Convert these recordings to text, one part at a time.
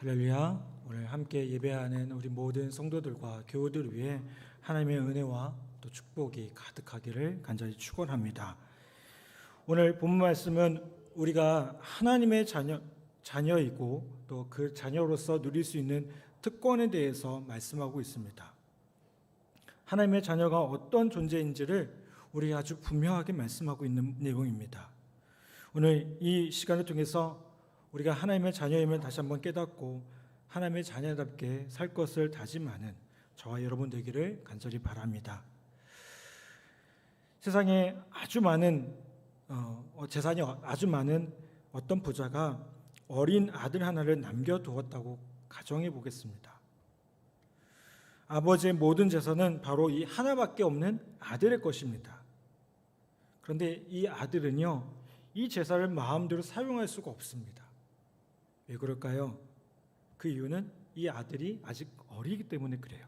할렐루야. 오늘 함께 예배하는 우리 모든 성도들과 교우들을 위해 하나님의 은혜와 또 축복이 가득하기를 간절히 축원합니다. 오늘 본문 말씀은 우리가 하나님의 자녀 자녀이고 또 그 자녀로서 누릴 수 있는 특권에 대해서 말씀하고 있습니다. 하나님의 자녀가 어떤 존재인지를 우리가 아주 분명하게 말씀하고 있는 내용입니다. 오늘 이 시간을 통해서 우리가 하나님의 자녀임을 다시 한번 깨닫고 하나님의 자녀답게 살 것을 다짐하는 저와 여러분 되기를 간절히 바랍니다. 세상에 아주 많은 어, 재산이 아주 많은 어떤 부자가 어린 아들 하나를 남겨두었다고 가정해 보겠습니다. 아버지의 모든 재산은 바로 이 하나밖에 없는 아들의 것입니다. 그런데 이 아들은요, 이 재산을 마음대로 사용할 수가 없습니다. 왜 그럴까요? 그 이유는 이 아들이 아직 어리기 때문에 그래요.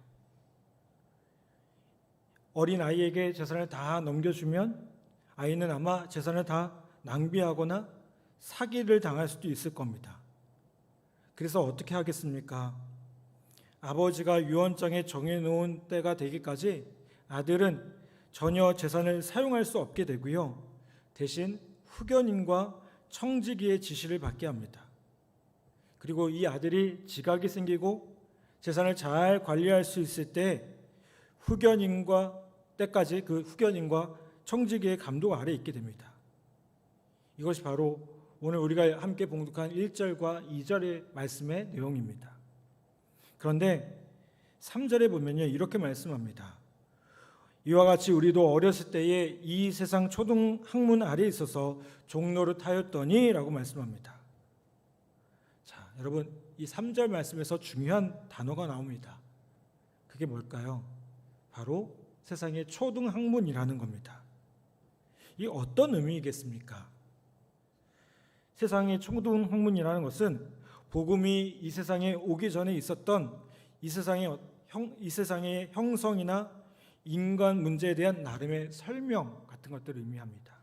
어린 아이에게 재산을 다 넘겨주면 아이는 아마 재산을 다 낭비하거나 사기를 당할 수도 있을 겁니다. 그래서 어떻게 하겠습니까? 아버지가 유언장에 정해놓은 때가 되기까지 아들은 전혀 재산을 사용할 수 없게 되고요. 대신 후견인과 청지기의 지시를 받게 합니다. 그리고 이 아들이 지각이 생기고 재산을 잘 관리할 수 있을 때 후견인과 때까지 그 후견인과 청지기의 감독 아래 있게 됩니다. 이것이 바로 오늘 우리가 함께 봉독한 1절과 2절의 말씀의 내용입니다. 그런데 3절에 보면요. 이렇게 말씀합니다. 이와 같이 우리도 어렸을 때에 이 세상 초등 학문 아래에 있어서 종로를 타였더니라고 말씀합니다. 자, 여러분 이 3절 말씀에서 중요한 단어가 나옵니다. 그게 뭘까요? 바로 세상의 초등 학문이라는 겁니다. 이 어떤 의미이겠습니까? 세상의 초등 학문이라는 것은 복음이 이 세상에 오기 전에 있었던 이 세상의 형, 이 세상의 형성이나 인간 문제에 대한 나름의 설명 같은 것들을 의미합니다.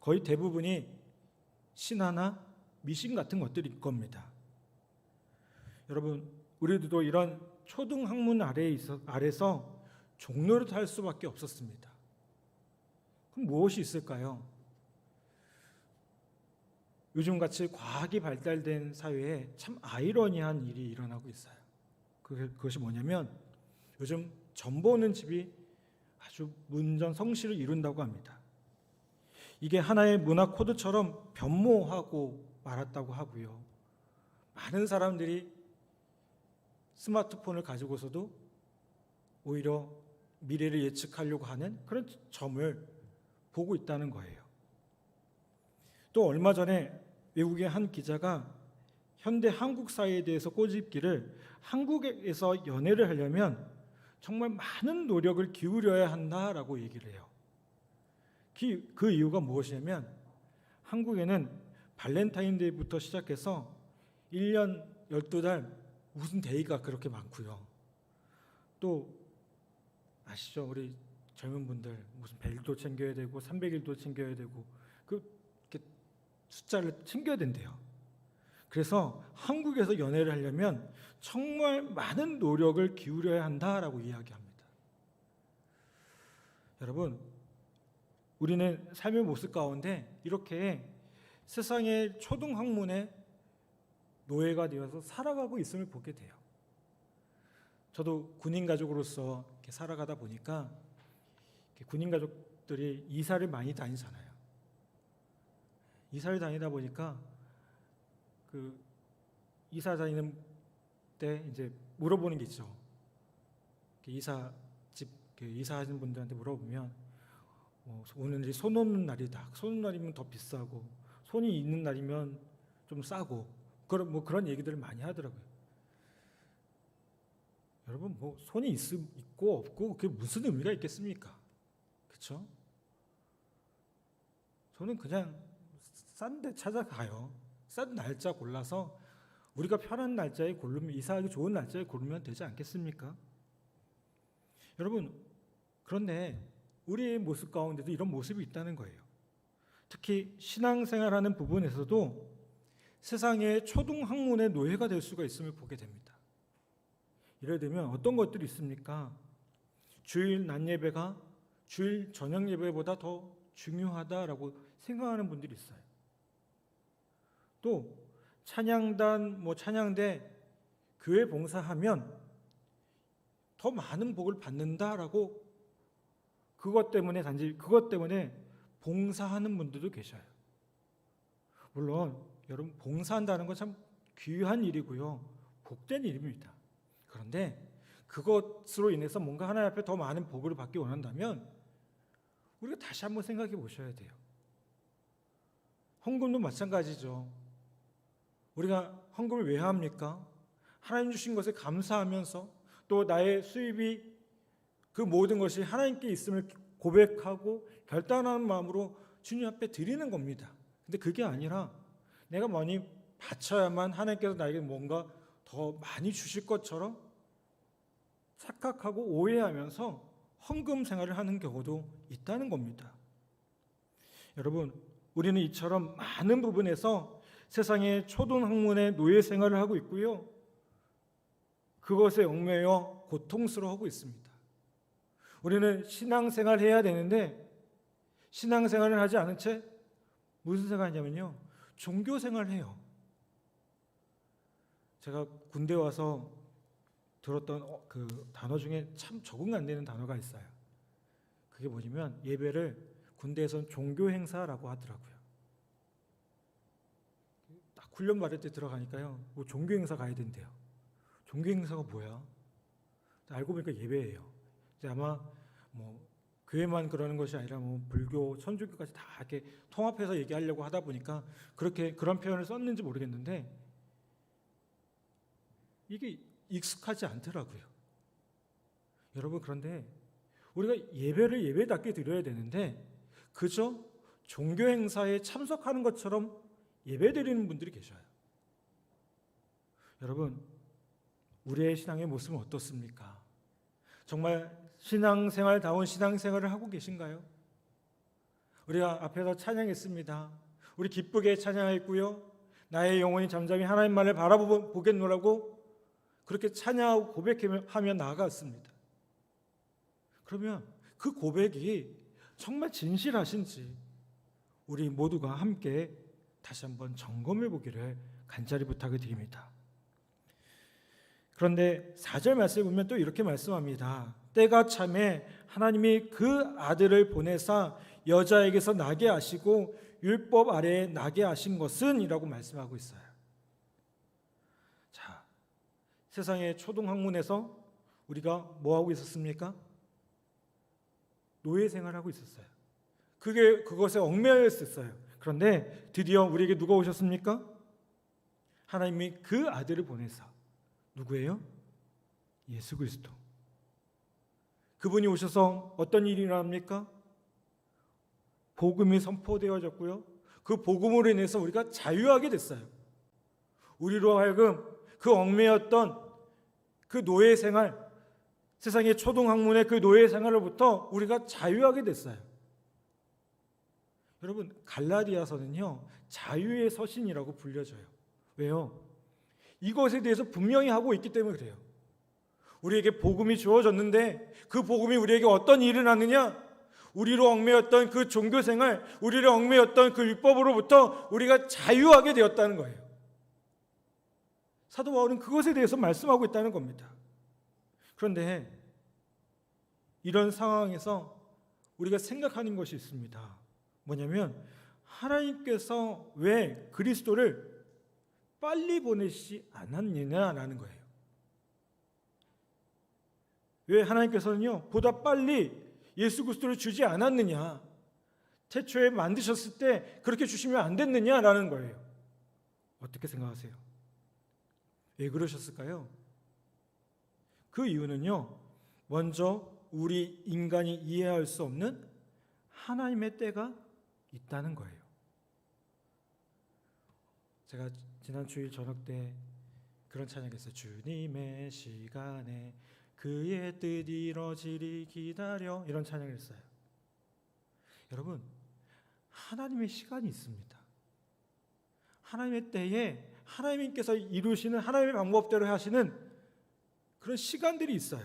거의 대부분이 신화나 미신 같은 것들일 겁니다. 여러분, 우리들도 이런 초등 학문 아래에 있어, 아래서 종로를 탈 수밖에 없었습니다. 그럼 무엇이 있을까요? 요즘 같이 과학이 발달된 사회에 참 아이러니한 일이 일어나고 있어요. 그것이 뭐냐면 요즘 점 보는 집이 아주 문전성시를 이룬다고 합니다. 이게 하나의 문화 코드처럼 변모하고 말았다고 하고요. 많은 사람들이 스마트폰을 가지고서도 오히려 미래를 예측하려고 하는 그런 점을 보고 있다는 거예요. 또 얼마 전에 외국의 한 기자가 현대 한국 사회에 대해서 꼬집기를 한국에서 연애를 하려면 정말 많은 노력을 기울여야 한다라고 얘기를 해요. 그 이유가 무엇이냐면 한국에는 발렌타인데이부터 시작해서 1년 12달 무슨 데이가 그렇게 많고요. 또 아시죠? 우리 젊은 분들 무슨 100일도 챙겨야 되고 300일도 챙겨야 되고 그 숫자를 챙겨야 된대요. 그래서 한국에서 연애를 하려면 정말 많은 노력을 기울여야 한다라고 이야기합니다. 여러분, 우리는 삶의 모습 가운데 이렇게 세상의 초등 학문의 노예가 되어서 살아가고 있음을 보게 돼요. 저도 군인 가족으로서 이렇게 살아가다 보니까 군인 가족들이 이사를 많이 다니잖아요. 이사를 다니다 보니까 그 이사 다니는 때 이제 물어보는 게 있죠. 이사 집 이사하는 분들한테 물어보면 뭐 오늘이 손 없는 날이다. 손 없는 날이면 더 비싸고 손이 있는 날이면 좀 싸고 그런 뭐 그런 얘기들을 많이 하더라고요. 여러분 뭐 손이 있, 있고 없고 그게 무슨 의미가 있겠습니까? 그렇죠? 저는 그냥 싼 데 찾아가요. 싼 날짜 골라서 우리가 편한 날짜에 고르면 이사하기 좋은 날짜에 고르면 되지 않겠습니까? 여러분 그런데 우리의 모습 가운데도 이런 모습이 있다는 거예요. 특히 신앙생활하는 부분에서도 세상의 초등 학문의 노예가 될 수가 있음을 보게 됩니다. 이래 되면 어떤 것들이 있습니까? 주일 낮 예배가 주일 저녁 예배보다 더 중요하다라고 생각하는 분들이 있어요. 또 찬양단 뭐 찬양대 교회 봉사하면 더 많은 복을 받는다라고 그것 때문에 단지 그것 때문에 봉사하는 분들도 계셔요. 물론 여러분 봉사한다는 건 참 귀한 일이고요. 복된 일입니다. 그런데 그것으로 인해서 뭔가 하나님 앞에 더 많은 복을 받기 원한다면 우리가 다시 한번 생각해 보셔야 돼요. 헌금도 마찬가지죠. 우리가 헌금을 왜 합니까? 하나님 주신 것에 감사하면서 또 나의 수입이 그 모든 것이 하나님께 있음을 고백하고 결단하는 마음으로 주님 앞에 드리는 겁니다. 근데 그게 아니라 내가 많이 바쳐야만 하나님께서 나에게 뭔가 더 많이 주실 것처럼 착각하고 오해하면서 헌금 생활을 하는 경우도 있다는 겁니다. 여러분, 우리는 이처럼 많은 부분에서 세상의 초등 학문의 노예 생활을 하고 있고요. 그것에 얽매여 고통스러워하고 있습니다. 우리는 신앙생활 해야 되는데 신앙생활을 하지 않은 채 무슨 생활하냐면요. 종교생활을 해요. 제가 군대 와서 들었던 어, 그 단어 중에 참 적응 안 되는 단어가 있어요. 그게 뭐냐면 예배를 군대에선 종교 행사라고 하더라고요. 딱 훈련 받을 때 들어가니까요. 뭐 종교 행사 가야 된대요. 종교 행사가 뭐야? 알고 보니까 예배예요. 이제 아마 뭐 교회만 그러는 것이 아니라 뭐 불교, 천주교까지 다 이렇게 통합해서 얘기하려고 하다 보니까 그렇게 그런 표현을 썼는지 모르겠는데 이게 익숙하지 않더라고요. 여러분 그런데 우리가 예배를 예배답게 드려야 되는데 그저 종교 행사에 참석하는 것처럼 예배 드리는 분들이 계셔요. 여러분 우리의 신앙의 모습은 어떻습니까? 정말 신앙생활 다운 신앙생활을 하고 계신가요? 우리가 앞에서 찬양했습니다. 우리 기쁘게 찬양했고요. 나의 영혼이 잠잠히 하나님만을 바라보겠노라고 그렇게 찬양하고 고백하며 나아갔습니다. 그러면 그 고백이 정말 진실하신지 우리 모두가 함께 다시 한번 점검해 보기를 간절히 부탁을 드립니다. 그런데 4절 말씀을 보면 또 이렇게 말씀합니다. 때가 참에 하나님이 그 아들을 보내사 여자에게서 나게 하시고 율법 아래에 나게 하신 것은 이라고 말씀하고 있어요. 자, 세상의 초등 학문에서 우리가 뭐 하고 있었습니까? 노예 생활하고 있었어요. 그게 그것에 얽매여 있었어요. 그런데 드디어 우리에게 누가 오셨습니까? 하나님이 그 아들을 보내사 누구예요? 예수 그리스도. 그분이 오셔서 어떤 일이 일어납니까? 복음이 선포되어졌고요. 그 복음으로 인해서 우리가 자유하게 됐어요. 우리로 하여금 그 얽매였던 그 노예 생활, 세상의 초등학문의 그 노예 생활로부터 우리가 자유하게 됐어요. 여러분, 갈라디아서는요, 자유의 서신이라고 불려져요. 왜요? 이것에 대해서 분명히 하고 있기 때문에 그래요. 우리에게 복음이 주어졌는데 그 복음이 우리에게 어떤 일을 하느냐? 우리로 얽매였던 그 종교 생활, 우리를 얽매였던 그 율법으로부터 우리가 자유하게 되었다는 거예요. 사도 바울은 그것에 대해서 말씀하고 있다는 겁니다. 그런데 이런 상황에서 우리가 생각하는 것이 있습니다. 뭐냐면 하나님께서 왜 그리스도를 빨리 보내시지 않았느냐라는 거예요. 왜 하나님께서는요 보다 빨리 예수 그리스도를 주지 않았느냐? 태초에 만드셨을 때 그렇게 주시면 안 됐느냐라는 거예요. 어떻게 생각하세요? 왜 그러셨을까요? 그 이유는요. 먼저 우리 인간이 이해할 수 없는 하나님의 때가 있다는 거예요. 제가 지난 주일 저녁 때 그런 찬양했어요. 주님의 시간에 그의 뜻 이뤄지리 기다려 이런 찬양을 했어요. 여러분 하나님의 시간이 있습니다. 하나님의 때에 하나님께서 이루시는 하나님의 방법대로 하시는 그런 시간들이 있어요.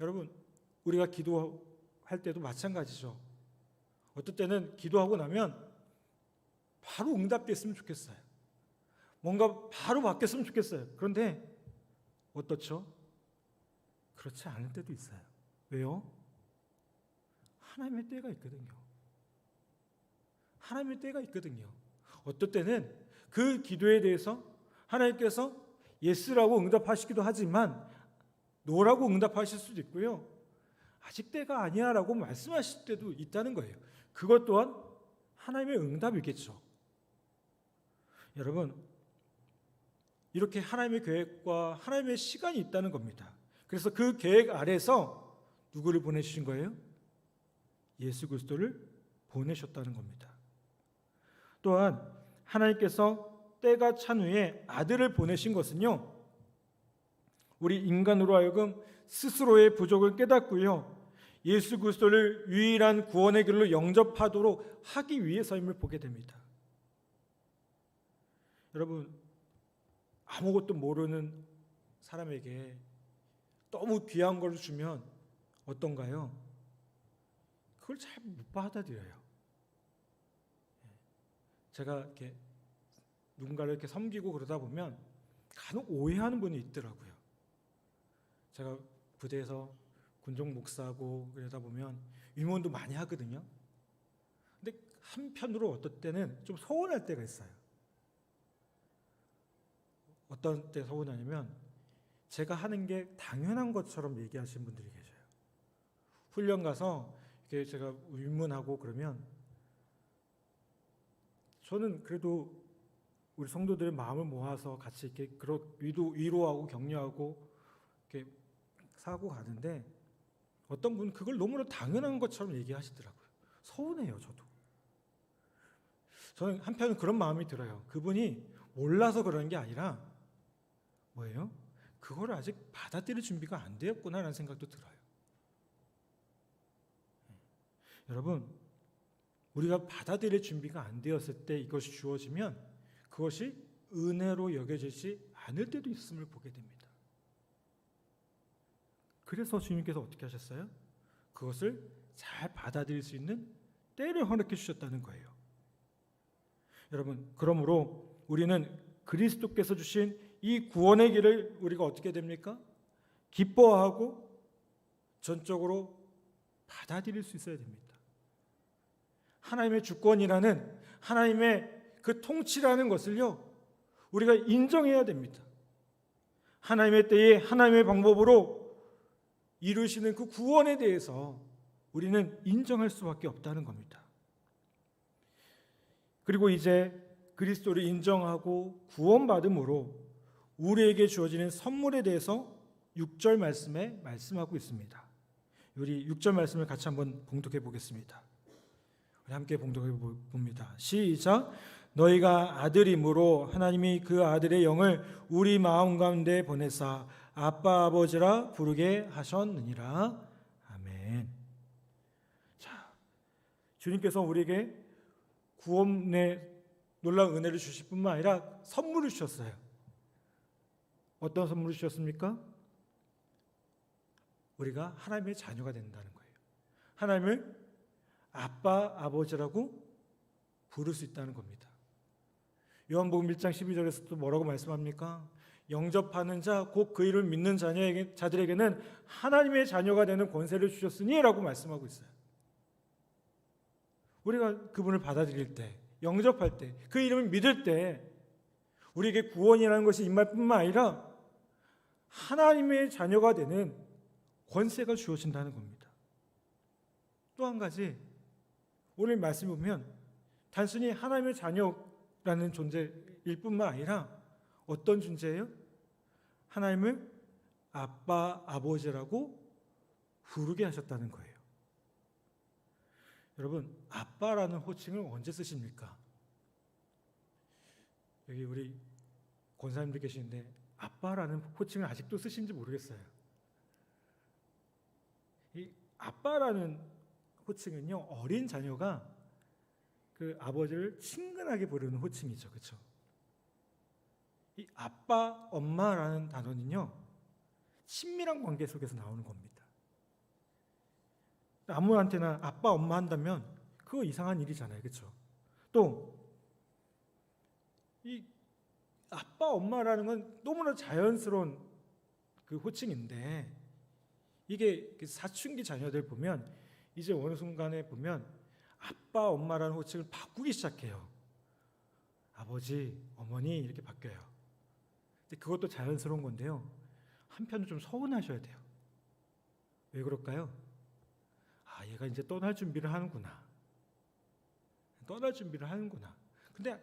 여러분, 우리가 기도할 때도 마찬가지죠. 어떨 때는 기도하고 나면 바로 응답됐으면 좋겠어요. 뭔가 바로 바뀌었으면 좋겠어요. 그런데 어떻죠? 그렇지 않을 때도 있어요. 왜요? 하나님의 때가 있거든요. 하나님의 때가 있거든요. 어떨 때는 그 기도에 대해서 하나님께서 예스라고 응답하시기도 하지만 노라고 응답하실 수도 있고요. 아직 때가 아니야라고 말씀하실 때도 있다는 거예요. 그것 또한 하나님의 응답이겠죠. 여러분, 이렇게 하나님의 계획과 하나님의 시간이 있다는 겁니다. 그래서 그 계획 아래서 누구를 보내주신 거예요? 예수 그리스도를 보내셨다는 겁니다. 또한 하나님께서 때가 찬 후에 아들을 보내신 것은요. 우리 인간으로 하여금 스스로의 부족을 깨닫고요. 예수 그리스도를 유일한 구원의 길로 영접하도록 하기 위해서임을 보게 됩니다. 여러분 아무것도 모르는 사람에게 너무 귀한 걸 주면 어떤가요? 그걸 잘 못 받아들여요. 제가 이렇게 누군가를 이렇게 섬기고 그러다 보면 간혹 오해하는 분이 있더라고요. 제가 부대에서 군종 목사고 그러다 보면 위문도 많이 하거든요. 근데 한편으로 어떨 때는 좀 서운할 때가 있어요. 어떤 때 서운하냐면 제가 하는 게 당연한 것처럼 얘기하시는 분들이 계셔요. 훈련 가서 이렇게 제가 위문하고 그러면 저는 그래도 우리 성도들의 마음을 모아서 같이 이렇게 그런 위도 위로하고 격려하고 이렇게 사고 가는데 어떤 분은 그걸 너무나 당연한 것처럼 얘기하시더라고요. 서운해요, 저도. 저는 한편은 그런 마음이 들어요. 그분이 몰라서 그러는 게 아니라 뭐예요? 그걸 아직 받아들일 준비가 안 되었구나라는 생각도 들어요. 여러분, 우리가 받아들일 준비가 안 되었을 때 이것이 주어지면 그것이 은혜로 여겨지지 않을 때도 있음을 보게 됩니다. 그래서 주님께서 어떻게 하셨어요? 그것을 잘 받아들일 수 있는 때를 허락해 주셨다는 거예요. 여러분, 그러므로 우리는 그리스도께서 주신 이 구원의 길을 우리가 어떻게 됩니까? 기뻐하고 전적으로 받아들일 수 있어야 됩니다. 하나님의 주권이라는 하나님의 그 통치라는 것을요, 우리가 인정해야 됩니다. 하나님의 때에 하나님의 방법으로 이루시는 그 구원에 대해서 우리는 인정할 수밖에 없다는 겁니다. 그리고 이제 그리스도를 인정하고 구원받음으로 우리에게 주어지는 선물에 대해서 6절 말씀에 말씀하고 있습니다. 우리 6절 말씀을 같이 한번 봉독해 보겠습니다. 함께 봉독해 봅니다. 시작. 너희가 아들이므로 하나님이 그 아들의 영을 우리 마음 가운데 보내사 아빠 아버지라 부르게 하셨느니라. 아멘. 자, 주님께서 우리에게 구원의 놀라운 은혜를 주실 뿐만 아니라 선물을 주셨어요. 어떤 선물을 주셨습니까? 우리가 하나님의 자녀가 된다는 거예요. 하나님을 아빠, 아버지라고 부를 수 있다는 겁니다. 요한복음 1장 12절에서 또 뭐라고 말씀합니까? 영접하는 자, 곧 그 이름을 믿는 자녀에게, 자들에게는 하나님의 자녀가 되는 권세를 주셨으니 라고 말씀하고 있어요. 우리가 그분을 받아들일 때, 영접할 때, 그 이름을 믿을 때, 우리에게 구원이라는 것이 임할 뿐만 아니라 하나님의 자녀가 되는 권세가 주어진다는 겁니다. 또 한 가지, 오늘 말씀 보면 단순히 하나님의 자녀라는 존재일 뿐만 아니라 어떤 존재예요? 하나님을 아빠, 아버지라고 부르게 하셨다는 거예요. 여러분, 아빠라는 호칭을 언제 쓰십니까? 여기 우리 권사님들 계시는데 아빠라는 호칭을 아직도 쓰신지 모르겠어요. 이 아빠라는 호칭은요 어린 자녀가 그그 아버지를 친근하게 부르는 호칭이죠. 그렇죠? 이 아빠, 엄마라는 단어는요. 친밀한 관계 속에서 나오는 겁니다. 아무한테나 아빠, 엄마 한다면 그거 이상한 일이잖아요. 그렇죠? 또 이 아빠, 엄마라는 건 너무나 자연스러운 그 호칭인데 이게 그 사춘기 자녀들 보면 이제 어느 순간에 보면 아빠, 엄마라는 호칭을 바꾸기 시작해요. 아버지, 어머니 이렇게 바뀌어요. 근데 그것도 자연스러운 건데요. 한편은 좀 서운하셔야 돼요. 왜 그럴까요? 아, 얘가 이제 떠날 준비를 하는구나. 떠날 준비를 하는구나. 근데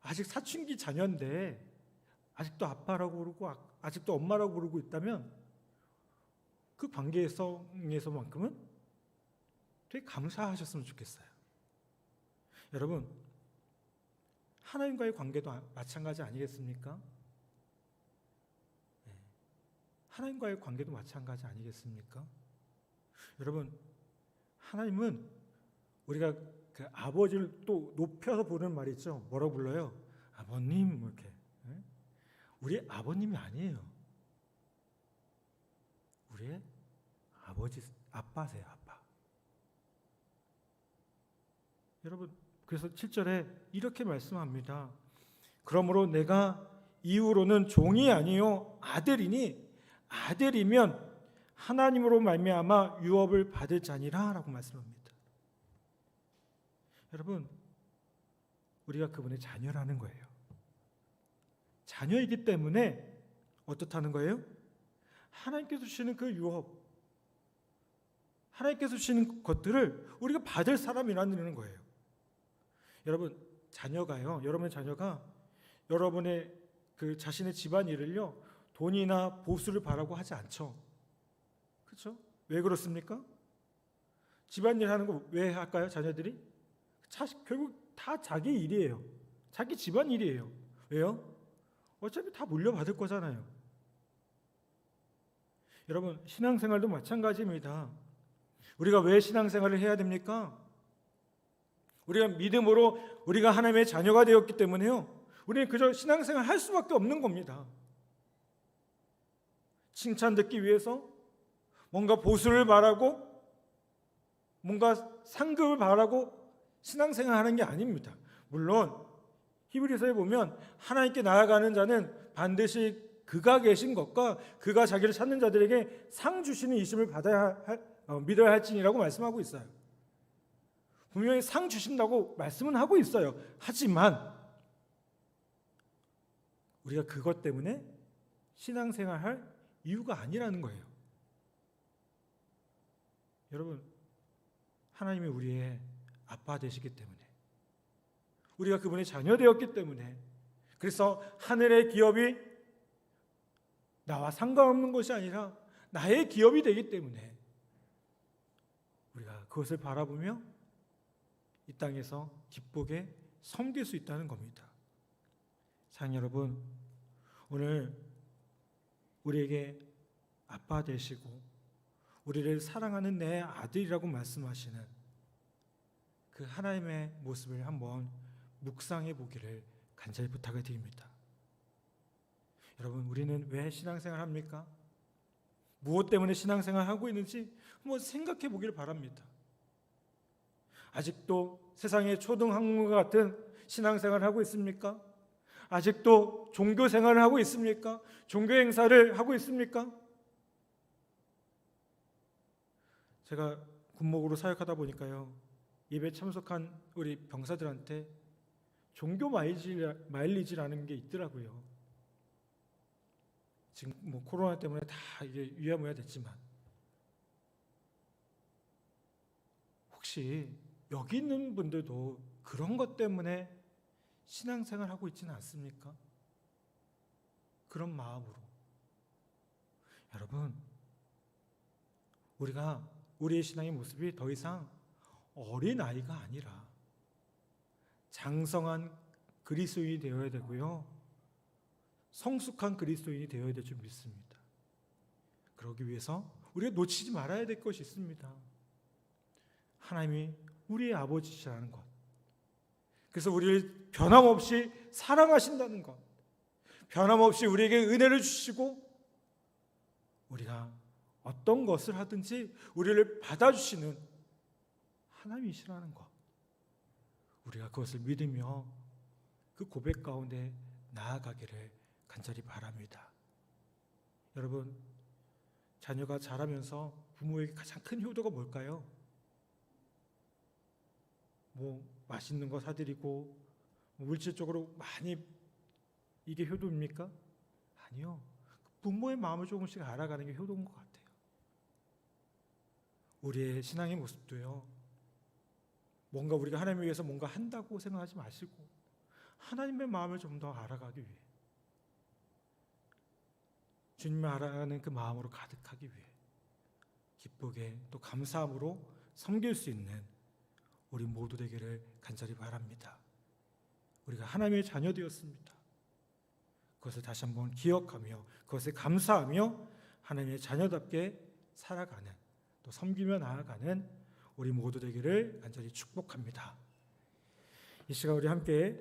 아직 사춘기 자녀인데 아직도 아빠라고 부르고 아- 아직도 엄마라고 부르고 있다면 그 관계성에서만큼은 되게 감사하셨으면 좋겠어요. 여러분, 하나님과의 관계도 아- 마찬가지 아니겠습니까? 네. 하나님과의 관계도 마찬가지 아니겠습니까? 여러분, 하나님은 우리가 그 아버지를 또 높여서 부르는 말이 있죠. 뭐라고 불러요? 아버님 뭐 이렇게. 예? 우리 아버님이 아니에요. 우리의 아버지 아빠세요, 아빠. 여러분, 그래서 7절에 이렇게 말씀합니다. 그러므로 내가 이후로는 종이 아니요 아들이니 아들이면 하나님으로 말미암아 유업을 받을 자니라라고 말씀합니다. 여러분, 우리가 그분의 자녀라는 거예요. 자녀이기 때문에 어떻다는 거예요? 하나님께서 주시는 그 유업, 하나님께서 주시는 것들을 우리가 받을 사람이라는 거예요. 여러분, 자녀가요. 여러분의 자녀가 여러분의 그 자신의 집안 일을요. 돈이나 보수를 바라고 하지 않죠. 그렇죠? 왜 그렇습니까? 집안 일 하는 거 왜 할까요? 자녀들이? 자, 결국 다 자기 일이에요. 자기 집안 일이에요. 왜요? 어차피 다 물려받을 거잖아요. 여러분, 신앙생활도 마찬가지입니다. 우리가 왜 신앙생활을 해야 됩니까? 우리가 믿음으로 우리가 하나님의 자녀가 되었기 때문에요. 우리는 그저 신앙생활 할 수밖에 없는 겁니다. 칭찬 듣기 위해서 뭔가 보수를 바라고 뭔가 상급을 바라고 신앙생활 하는 게 아닙니다. 물론 히브리서에 보면 하나님께 나아가는 자는 반드시 그가 계신 것과 그가 자기를 찾는 자들에게 상 주시는 이심을 받아야 할, 어, 믿어야 할지니라고 말씀하고 있어요. 분명히 상 주신다고 말씀은 하고 있어요. 하지만 우리가 그것 때문에 신앙생활 할 이유가 아니라는 거예요. 여러분, 하나님이 우리의 아빠 되시기 때문에 우리가 그분의 자녀 되었기 때문에 그래서 하늘의 기업이 나와 상관없는 것이 아니라 나의 기업이 되기 때문에 우리가 그것을 바라보며 이 땅에서 기쁘게 섬길 수 있다는 겁니다. 사랑 여러분, 오늘 우리에게 아빠 되시고 우리를 사랑하는 내 아들이라고 말씀하시는 그 하나님의 모습을 한번 묵상해 보기를 간절히 부탁을 드립니다. 여러분, 우리는 왜 신앙생활 합니까? 무엇 때문에 신앙생활 하고 있는지 한번 생각해 보기를 바랍니다. 아직도 세상의 초등학문과 같은 신앙생활을 하고 있습니까? 아직도 종교 생활을 하고 있습니까? 종교 행사를 하고 있습니까? 제가 군목으로 사역하다 보니까요. 예배 참석한 우리 병사들한테 종교 마일리지, 마일리지라는 게 있더라고요. 지금 뭐 코로나 때문에 다 이게 위야무야 됐지만 혹시 여기 있는 분들도 그런 것 때문에 신앙생활 하고 있지는 않습니까? 그런 마음으로 여러분 우리가 우리의 신앙의 모습이 더 이상 어린 아이가 아니라 장성한 그리스도인이 되어야 되고요. 성숙한 그리스도인이 되어야 될 줄 믿습니다. 그러기 위해서 우리가 놓치지 말아야 될 것이 있습니다. 하나님이 우리의 아버지시라는 것. 그래서 우리를 변함없이 사랑하신다는 것. 변함없이 우리에게 은혜를 주시고 우리가 어떤 것을 하든지 우리를 받아주시는 하나님이시라는 것. 우리가 그것을 믿으며 그 고백 가운데 나아가기를 간절히 바랍니다. 여러분, 자녀가 자라면서 부모에게 가장 큰 효도가 뭘까요? 뭐 맛있는 거 사드리고 뭐 물질적으로 많이 이게 효도입니까? 아니요. 부모의 마음을 조금씩 알아가는 게 효도인 것 같아요. 우리의 신앙의 모습도요. 뭔가 우리가 하나님을 위해서 뭔가 한다고 생각하지 마시고 하나님의 마음을 좀 더 알아가기 위해 주님을 알아가는 그 마음으로 가득하기 위해 기쁘게 또 감사함으로 섬길 수 있는 우리 모두 되기를 간절히 바랍니다. 우리가 하나님의 자녀 되었습니다. 그것을 다시 한번 기억하며 그것에 감사하며 하나님의 자녀답게 살아가는 또 섬기며 나아가는 우리 모두 되기를 간절히 축복합니다. 이 시간 우리 함께